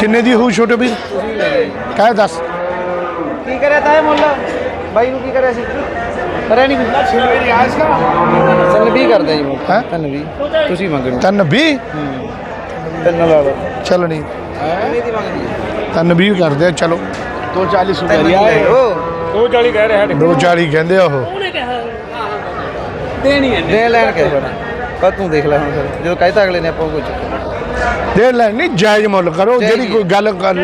ਕਿੰਨੇ ਦੀ ਹੋਊ ਛੋਟੇ ਵੀਰ ਕਹਿ ਦੱਸ। ਕੀ ਕਰਿਆ ਤਾ ਇਹ ਮੁੱਲ? ਬਾਈ ਨੂੰ ਕੀ ਕਰਿਆ ਸੀ? ਕਰਿਆ ਨਹੀਂ ਤਿੰਨ ਵੀਹ ਕਰਦੇ ਜੀ ਮੁੱਲ। ਹੈਂ? ਤਿੰਨ ਵੀਹ। ਤੁਸੀਂ ਮੰਗਣੀ ਤਿੰਨ 20 ਤਿੰਨ ਲਾ ਲਓ। ਚੱਲਣੀ ਦੀ ਤਿੰਨ 20 ਕਰਦੇ ਆ ਚਲੋ। 240 ਰੁਪਏ ਉਹ 240 ਕਹਿ ਰਿਹਾ 240 ਕਹਿੰਦੇ ਆ ਉਹ। ਦੇਣੀ ਹੈ ਦੇ ਲੈਣ ਕੇ। ਪਰ ਤੂੰ ਦੇਖ ਲੈ ਹੁਣ ਫਿਰ। ਜਦੋਂ ਕਹਿਤਾ ਅਗਲੇ ਨੇ ਆਪਾਂ ਕੋਈ ਚੱਕਰ ਦੇ ਲੈਣੀ ਜਾਇਜ਼ ਮੁੱਲ ਕਰੋ ਜਿਹੜੀ ਕੋਈ ਗੱਲ ਕਰ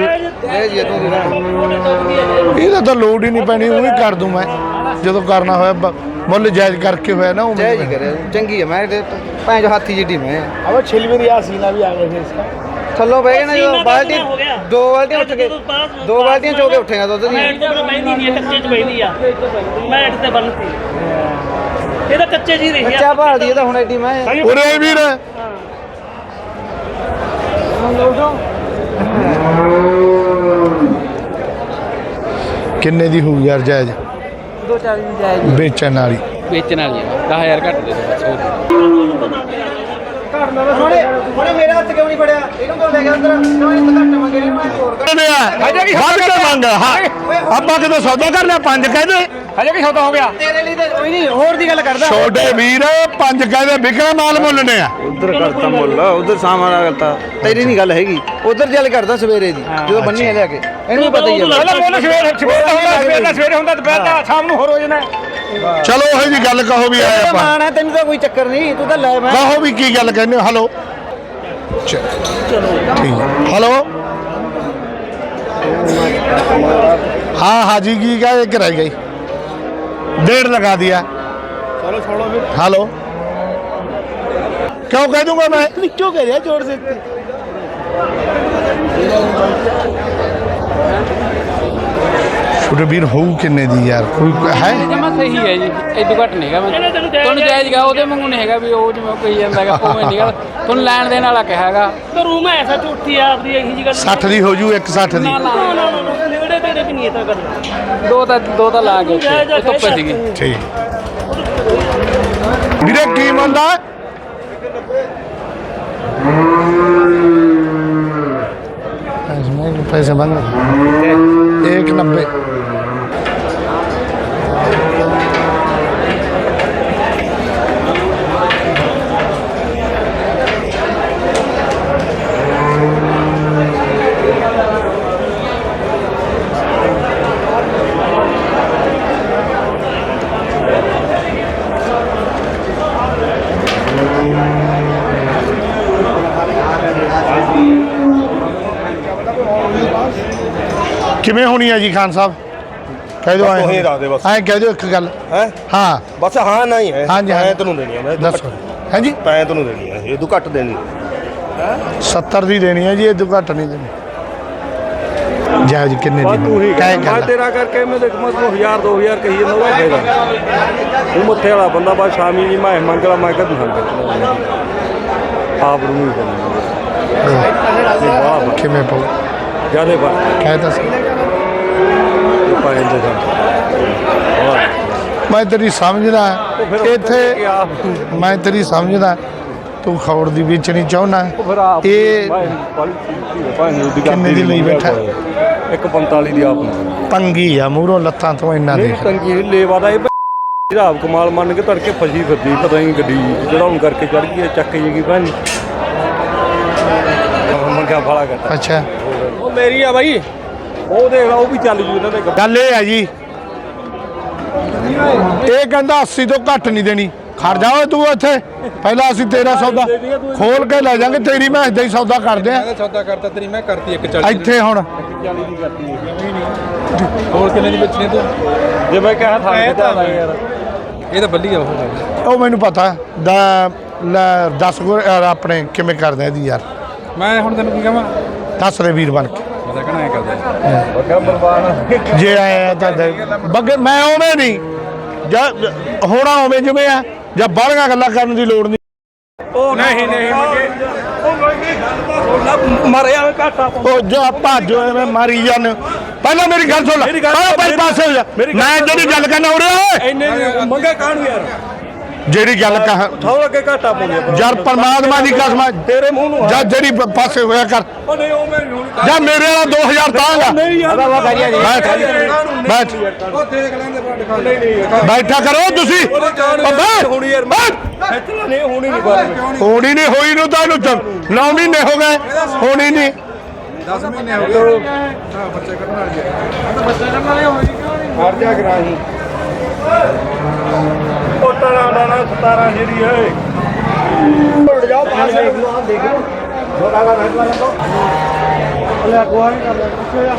ਇਹਦਾ ਤਾਂ। ਲੋਡ ਹੀ ਨਹੀਂ ਪੈਣੀ ਉਹ ਹੀ ਕਰ ਦੂੰ ਮੈਂ। ਜਦੋਂ ਕਰਨਾ ਹੋਇਆ ਮੁੱਲ ਜਾਇਜ਼ ਕਰਕੇ ਹੋਇਆ ਨਾ ਉਹ ਜਾਇਜ਼ ਕਰੇ ਚੰਗੀ ਹੈ ਮੈਂ ਭਾਂਜ ਹਾਥੀ ਜਿੱਡੀ ਮੈਂ। ਆਵਾ ਛਿਲਵੇ ਦੀ ਆ ਸੀਨਾ ਵੀ ਆ ਗਿਆ ਸੀ ਇਸਕਾ ਥੱਲੋਂ ਬਹਿ ਗਏ ਨਾ ਜੋ ਬਾਲਟੀ ਦੋ ਬਾਲਟੀਆਂ ਉੱਠ ਕੇ ਦੋ ਬਾਲਟੀਆਂ ਚੋ ਉੱਠੇਗਾ ਦੁੱਧ ਦੀ। ਮੈਂ ਬੈਂਦੀ ਨਹੀਂ ਕੱਚੇ ਚ ਬੈਂਦੀ ਆ। ਮੈਂ ਇੱਥੇ ਬੰਨਤੀ। ਇਹਦਾ ਕੱਚੇ ਜੀ ਰਹੀ ਆ। ਕੱਚਾ ਭਾਲਦੀ ਇਹਦਾ ਹੁਣ ਐਡੀ ਮੈਂ। ਉਰੇ ਵੀਰ ਕਿੰਨੇ ਦੀ ਹੋਊ ਯਾਰ ਜਾਇਜ਼? 240 ਦੀ ਜਾਇਜ਼ ਵੇਚਣ ਵਾਲੀ। ਵੇਚਣ ਵਾਲੀ ਹੈ। 10000 ਘੱਟ ਦੇ ਦੇ ਹੁਣੇ ਹੁਣੇ ਮੇਰੇ ਹੱਥ ਕਿਉਂ ਨਹੀਂ ਫੜਿਆ? ਇਹਨੂੰ ਕਿਉਂ ਲੈ ਗਿਆ ਅੰਦਰ ਕਿਉਂ ਇਹ ਘੱਟ ਮੰਗੇ ਨੇ ਆ ਵੱਧ ਕੇ ਮੰਗ। ਹਾਂ ਆਪਾਂ ਕਿਤੇ ਸੌਦਾ ਕਰ ਲਿਆ ਪੰਜ ਕਹਿੰਦੇ ਹਜੇ ਕੀ ਸੌਦਾ ਹੋ ਗਿਆ। ਤੇਰੇ ਲਈ ਤਾਂ ਕੋਈ ਨਹੀਂ ਹੋਰ ਦੀ ਗੱਲ ਕਰਦਾ। ਛੋਟੇ ਵੀਰ ਪੰਜ ਕਹਿੰਦੇ ਵਿਕਣਾ ਮਾਲ ਮੁੱਲਣੇ ਆ। ਉਧਰ ਕਰਤਾ ਮੁੱਲ ਉਧਰ ਸਾਮਾਨ ਕਰਤਾ। ਤੇਰੀ ਨਹੀਂ ਗੱਲ ਹੈਗੀ। ਉਧਰ ਚੱਲ ਕਰਦਾ ਸਵੇਰੇ ਦੀ ਜਦੋਂ ਬੰਨੀ ਆ ਲਿਆ ਕੇ। ਇਹਨੂੰ ਵੀ ਪਤਾ ਹੀ ਹੈ ਪਹਿਲਾਂ ਮੁੱਲ ਸਵੇਰ ਸਵੇਰ ਦਾ ਹੁੰਦਾ ਸਵੇਰ ਦਾ ਸਵੇਰੇ ਹੁੰਦਾ ਦੁਪਹਿਰ ਦਾ ਸ਼ਾਮ ਨੂੰ ਹੋਰ ਹੋ ਜਾਣਾ ਚਲੋ ਉਹ ਜੀ ਗੱਲ ਕਹੋ ਵੀ ਆਏ ਆਪਾਂ। ਮਾਣ ਹੈ ਤੈਨੂੰ ਤਾਂ ਕੋਈ ਚੱਕਰ ਨਹੀਂ ਤੂੰ ਤਾਂ ਲੈ ਮੈਂ। ਕਹੋ ਵੀ ਕੀ ਗੱਲ ਕਹਿੰਦੇ ਹੋ? ਹਲੋ ਚਲੋ ਠੀਕ। ਹੈ ਹਲੋ हाँ हाजी की क्या एक रह गई। डेढ़ लगा दिया। चलो छोड़ो फिर। हेलो। क्यों कह दूँगा मैं? क्यों कह रहा ज़ोर से? छोटे वीर हो किन्ने दी यार कोई है ਜਮਾ ਸਹੀ ਹੈ ਜੀ ਇਦੋਂ ਘੱਟ ਨਹੀਂ ਹੈਗਾ ਮੈਂ ਇਹਨੇ ਤੈਨੂੰ ਜਾਇਜ਼ ਤੁਹਾਨੂੰ ਜਾਇਜ਼ ਗਾ ਉਹਦੇ ਵਾਂਗੂ ਨਹੀਂ ਹੈਗਾ ਵੀ ਉਹ ਜਿਵੇਂ ਕਹੀ ਜਾਂਦਾ ਹੈਗਾ ਉਵੇਂ ਨਹੀਂ ਹੈਗਾ ਤੁਹਾਨੂੰ ਲੈਣ ਦੇਣ ਵਾਲਾ ਕਿਹਾ ਹੈਗਾ ਤਾਂ ਰੂਮ ਐਸਾ ਝੂਠੀ ਆ ਆਪਦੀ ਇਹੀ ਜੀ ਗੱਲ 60 ਦੀ ਹੋ ਜੂ 160 ਦੀ ਨਾ ਨਾ ਨਾ ਨਾ ਨੇੜੇ ਤੇੜੇ ਵੀ ਨਹੀਂ ਇਹ ਤਾਂ ਗੱਲ ਦੋ ਤਾਂ ਦੋ ਤਾਂ ਲਾ ਕੇ ਉੱਥੇ ਜਾਇਜ਼ ਆ, ਉਹ ਧੁੱਪੇ ਸੀਗੀ ਠੀਕ ਵੀਰੇ ਕੀ ਮੰਦਾ इसमें पैसे बन एक नब्बे ਕਿਵੇਂ ਹੋਣੀ ਹੈ ਜੀ ਖਾਨ ਸਾਹਿਬ? ਕਹਿ ਦਿਓ ਤੁਸੀਂ ਦੱਸ ਦਿਓ ਬਸ। ਐਂ ਕਹਿ ਦਿਓ ਇੱਕ ਗੱਲ। ਹੈ? ਹਾਂ। ਬਸ ਹਾਂ ਨਾ ਹੀ ਹੈ ਹਾਂਜੀ, ਹਾਂ। ਮੈਂ ਤੈਨੂੰ ਦੇਣੀ ਹੈ ਦੱਸੋ ਹਾਂਜੀ? ਮੈਂ ਤੈਨੂੰ ਦੇਣੀ ਹੈ ਇਹ ਤੂੰ ਘੱਟ ਦੇਣੀ 70 ਦੀ ਦੇਣੀ ਹੈ ਜੀ ਇਹ ਤੋਂ ਘੱਟ ਨਹੀਂ ਦੇਣੀ। ਜਾਇਜ਼ ਕਿੰਨੇ ਦੀ ਤੂੰ ਹੀ ਕਹਿ ਮੈਂ ਗੱਲ ਤੇਰਾ ਕਰਕੇ ਮੈਂ ਦੇਖ ਮੈਂ 1000 2000 ਕਹੀ ਜਾਂਦਾ ਉਹਦਾ ਫਾਇਦਾ ਤੂੰ ਮੱਥੇ ਵਾਲਾ ਬੰਦਾ ਬਸ ਸ਼ਾਮੀ ਜੀ ਮੈਂ ਮੰਗਲਾ ਮੈਂ ਕਦੋਂ ਹੰਗ ਆਪ ਨੂੰ ਹੀ ਕਰਨਾ। ਵਾਹ ਕਿਵੇਂ ਪਾਉ ਜਿਆਦੇ ਬਾ ਕਹਿ ਤਾਂ ਸਹੀ। ਪਾਏ ਦੇ ਤਾਂ ਮੈਂ ਤੇਰੀ ਸਮਝਦਾ ਇੱਥੇ ਮੈਂ ਤੇਰੀ ਸਮਝਦਾ ਤੂੰ ਖੌੜ ਦੀ ਵੇਚਣੀ ਚਾਹੁੰਦਾ ਆਪ ਇਹ ਕਿੰਨੇ ਦੀ ਲਈ ਬੈਠਾ? 145 ਦੀ ਆਪ ਨੂੰ। ਪੰਗੀ ਆ ਮੂਹਰੋਂ ਲੱਤਾਂ ਤੋਂ ਇੰਨਾ ਦੇਖ। ਤੰਗੀ ਲੇਵਾ ਦਾ ਇਹ ਹਿਰਾਬ ਕਮਾਲ ਮੰਨ ਕੇ ਤੜਕੇ ਫਸੀ ਫਿਰਦੀ ਪਤਾ ਨਹੀਂ ਗੱਡੀ ਚੜਾਉਣ ਕਰਕੇ ਚੜ ਗਈ ਚੱਕ ਜੀਗੀ ਭੈਣ ਮੰਗਿਆ ਫਾਲਾ ਕਰਤਾ। ਅੱਛਾ। ਉਹ ਮੇਰੀ ਆ ਬਾਈ। ਉਹ ਦੇਖ ਲਾ ਉਹ ਵੀ ਚੱਲ ਜੂ ਇਹਨਾਂ ਦੇ। ਗੱਲ ਇਹ ਹੈ ਜੀ ਇਹ ਕਹਿੰਦਾ 80 ਤੋਂ ਘੱਟ ਨਹੀਂ ਦੇਣੀ। ਖੜ ਜਾ ਓਏ ਤੂੰ ਇੱਥੇ। ਪਹਿਲਾਂ ਅਸੀਂ ਤੇਰਾ ਸੌਦਾ ਖੋਲ ਕੇ ਲੈ ਜਾਾਂਗੇ ਤੇਰੀ ਮੈਂ ਏਦਾਂ ਹੀ ਸੌਦਾ ਕਰਦੇ ਆ ਸੌਦਾ ਕਰਤਾ ਤੇਰੀ ਮੈਂ ਕਰਤੀ 140 ਇੱਥੇ ਹੁਣ। ਹੋਰ ਕਿੰਨੇ ਦੀ ਵੇਚਣੀ ਤੂੰ? ਜੇ ਮੈਂ ਕਿਹਾ ਥਾਂ ਕਿਤਾ ਯਾਰ। ਇਹ ਤਾਂ ਬੱਲੀ ਆ ਉਹ ਗੱਲ। ਉਹ ਮੈਨੂੰ ਪਤਾ ਦਾ ਲੈ 10 ਗੁਰ ਯਾਰ ਆਪਣੇ ਕਿਵੇਂ ਕਰਦੇ ਇਹਦੀ ਯਾਰ। ਮੈਂ ਹੁਣ ਤੈਨੂੰ ਕੀ ਕਹਾਂ? ਦੱਸ ਦੇ ਵੀਰ ਬਣ ਕੇ ਬੱਗਾ ਜੇ ਆਇਆ ਤਾਂ ਬੱਗੇ ਮੈਂ ਉਵੇਂ ਨਹੀਂ। ਜਾਂ ਹੋਣਾ ਉਵੇਂ ਜਿਵੇਂ ਆ ਜਾਂ ਬਾਹਲੀਆਂ ਗੱਲਾਂ ਕਰਨ ਦੀ ਲੋੜ ਨਹੀਂ। ਉਹ ਨਹੀਂ ਨਹੀਂ ਮੰਗੇ ਉਹ ਮਰਿਆ ਘਾਟਾ ਉਹ ਜਾ ਭਾਜੋ ਐਵੇਂ ਮਾਰੀ ਹੋ। ਪਹਿਲਾਂ ਮੇਰੀ ਗੱਲ ਸੁਣ ਲੈ। ਪਾਸੇ ਹੋ ਜਾ। ਮੈਂ ਜਿਹੜੀ ਗੱਲ ਕਰਨਾ ਓਏ ਇੰਨੇ ਮੰਗੇ ਕਾਹਨੂੰ ਯਾਰ? ਜਿਹੜੀ ਗੱਲ ਕਹਾਂ ਥੋੜਾ ਘਾਟਾ ਯਾਰ ਪਰਮਾਤਮਾ ਦੀ ਕਸਮ ਤੇਰੇ ਮੂੰਹ ਨੂੰ ਜਾਂ ਜਿਹੜੀ ਪਾਸੇ ਹੋਇਆ ਕਰ। ਜਾਂ ਮੇਰੇ ਵਾਲਾ 2000 ਤਾਂਗਾ ਬੈਠ। ਉਹ ਬੈਠਾ। ਕਰੋ ਤੁਸੀਂ। ਹੋਣੀ ਯਾਰ। ਨਹੀਂ ਹੋਈ ਨੂੰ ਤਾਂ ਇਹਨੂੰ 9 ਮਹੀਨੇ ਹੋ ਗਏ। ਹੋਣੀ ਨਹੀਂ। 10 ਮਹੀਨੇ ਹੋ ਗਏ। ਬੱਚੇ ਕਰਨ ਵਾਲੇ ਬੱਚੇ ਕਰਨ ਵਾਲੇ ਕਿਉਂ ਨਹੀਂ? ਮਰ ਜਾ ਗਰਾਹੀ। 17 ਬਾਣਾ 17 ਜਿਹੜੀ ਏ ਉੱਡ ਜਾ ਪਾਸ ਦੇਖ ਲਓ ਦੇਖ ਲਓ ਥੋੜਾ ਦਾ ਰਹਿ ਵਾਲਾ ਤੋਂ ਅਲੇ ਅਗਵਾ ਨਹੀਂ ਕਰ ਲੈ ਪਿੱਛੇ ਜਾ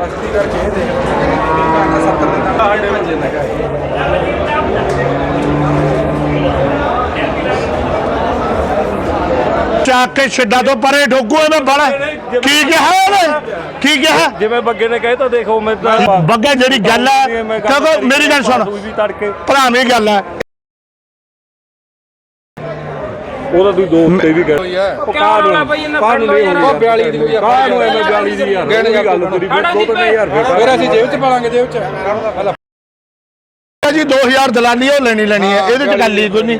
ਸਸਤੀ ਕਰਕੇ ਇਹ ਦੇਖ ਲਓ 70 ਦਿਨ ਦਾ ਹਾਰਡ ਵਿੱਚ ਨਗਾ ਚਾਕ ਕੇ ਛੱਡਾ ਤੋਂ ਪਰੇ ਢੋਗੂ ਇਹਦਾ ਬੜਾ। ਕੀ ਕਿਹਾ ਉਹਨੇ? ਕੀ ਕਿਹਾ? ਜਿਵੇਂ ਬੱਗੇ ਨੇ ਕਹੇ ਤਾਂ ਦੇਖੋ ਮੈਂ ਤਾਂ ਬੱਗਾ ਜਿਹੜੀ ਗੱਲ ਹੈ ਕਿਉਂਕਿ ਮੇਰੀ ਗੱਲ ਸੁਣ। ਵੀ ਤੜਕੇ। ਭਰਾਵੇਂ ਗੱਲ ਹੈ। ਉਹਦਾ ਤੁਸੀਂ ਦੋ ਉੱਤੇ ਵੀ ਗਏ। ਹੋਈ ਹੈ। ਉਹ ਕਾਹ ਨੂੰ ਕਾਹ ਨੂੰ ਨਹੀਂ ਹੋਣੀ ਉਹ 42 ਦੀ ਹੋਈ ਆ ਕਾਹ ਨੂੰ ਐਵੇਂ 42 ਦੀ ਯਾਰ ਜਾ ਗੱਲ ਤੇਰੀ ਫਿਰ ਦੋ ਤਿੰਨ ਹਜ਼ਾਰ ਫਿਰ ਫਿਰ ਅਸੀਂ ਜੇਬ ਚ ਪਾਲਾਂਗੇ ਜੇਬ ਚ। ਜੀ 2000 ਦਲਾਲੀ ਉਹ ਲੈਣੀ ਲੈਣੀ ਹੈ ਇਹਦੇ ਚ ਗੱਲ ਹੀ ਕੋਈ ਨਹੀਂ।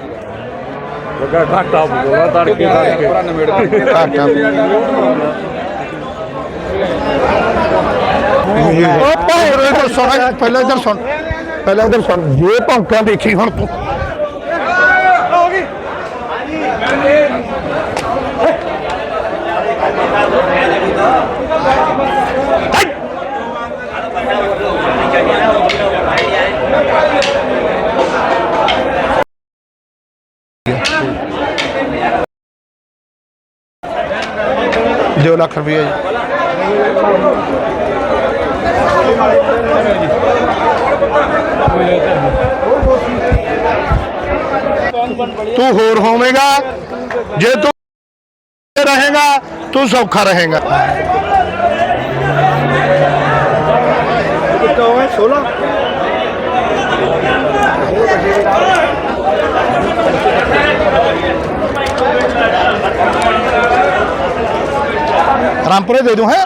ਬੱਗਾ ਘਾਟਾ ਬੋਲਾ ਤੜਕੇ ਤੜਕੇ। ਘਾਟਾ। ਭਾਈ ਇਧਰ ਸੁਣ ਪਹਿਲਾਂ ਇਧਰ ਸੁਣ ਪਹਿਲਾਂ ਇਧਰ ਸੁਣ ਜੇ ਭੌਂਕਾ ਦੇਖੀ ਹੁਣ ਤੂੰ ਦੋ ਲੱਖ ਰੁਪਏ ਜੀ ਤੂੰ ਹੋਰ ਹੋਵੇਂਗਾ ਜੇ ਤੂੰ ਰਹੇਗਾ ਤੂੰ ਸੌਖਾ ਰਹੇਗਾ। ਰਾਮਪੁਰੇ ਦੇ ਦੂੰ ਹੈ?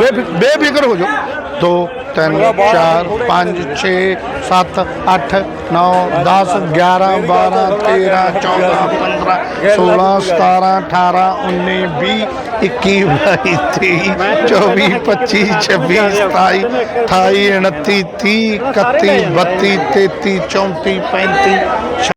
ਬੇਫਿ- ਬੇਫਿਕਰ ਹੋ ਜਾਓ। 2 3 4 5 6 7 8 9 10 11 12 13 14 15 16 17 18 19 20 21 22 23 24 25 26 27 28 29 30 31 32 33 34 35